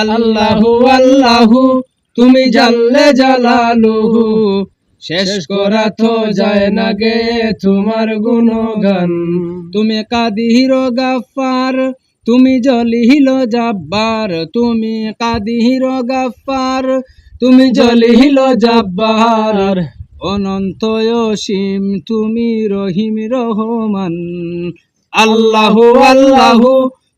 আল্লাহু আল্লাহু, তুমি জানলে জালালুহু। শেষ করা তো যায় না গে তোমার গুণগান। তুমি কাদির গাফার তুমি জলিহিল জাব্বার। তুমি কাদির গাফার তুমি জলিহিল জাব্বার। অনন্ত অসীম, তুমি রহিম রহমান। আল্লাহু আল্লাহু,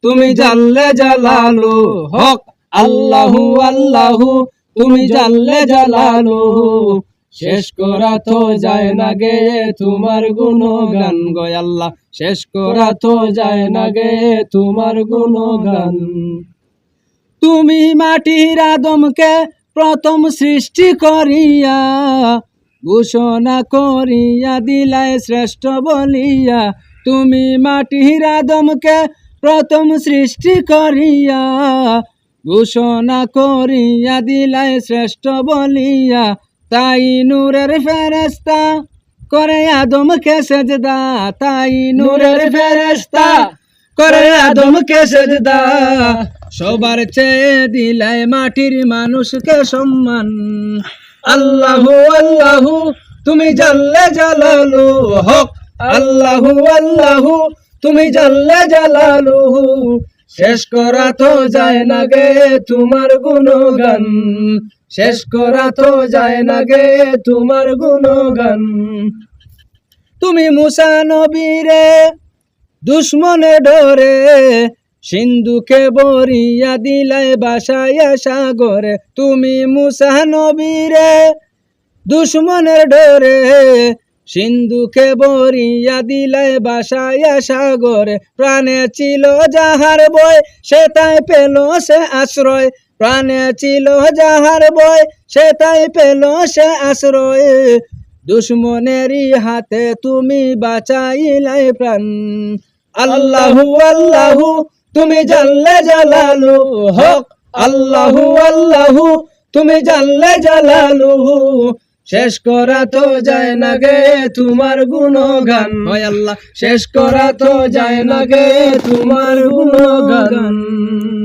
তুমি জানলে জালালু। হক আল্লাহু আল্লাহু, তুমি জানলে জালালু শেষ করা তো যায় না গে তোমার গুণগান গো আল্লাহ। শেষ করা তো যায় না গে তোমার গুণগান। তুমি মাটির আদমকে প্রথম সৃষ্টি করিয়া, ঘোষণা করিয়া দিলায় শ্রেষ্ঠ বলিয়া। তুমি মাটির আদমকে প্রথম সৃষ্টি করিয়া ঘোষণা করিয়া দিলাই শ্রেষ্ঠ বলিয়া, তাই নূরের ফেরেস্তা করে আদমকে সেজদা, তাই নূরের ফেরেস্তা করে আদমকে সেজদা। সবার চেয়ে দিলায় মাটির মানুষকে সম্মান। আল্লাহু আল্লাহু, তুমি জানলে জালালু, হক। আল্লাহু আল্লাহু, তুমি জানলে জালালু। শেষ করা তো যায় না গে তোমার গুণগান। শেষ করা তো যায় না গে তোমার গুণগান। তুমি মুসা নবীরে দুশ্মনে ডরে, সিন্ধুকে বরিয়া দিলায় বাসায় সাগরে তুমি মুসা নবীরে দুশ্মনের ডরে সিন্ধুকে বরিয়া দিলায় বাসায় সাগরে। প্রাণে ছিল যাহার বয়, সে তাই পেল সে আশ্রয়। প্রাণে ছিল যাহার বয়, সে তাই পেল সে আশ্রয়। দুশ্মনেরই হাতে তুমি বাঁচাইলাই প্রাণ। আল্লাহু আল্লাহু, তুমি জানলে জালালু, হক। আল্লাহু আল্লাহু, তুমি জানলে জালালু। শেষ করা তো যায় না গে তোমার গুণগান। হয় আল্লাহ। শেষ করা তো যায় না গে তোমার গুণগান।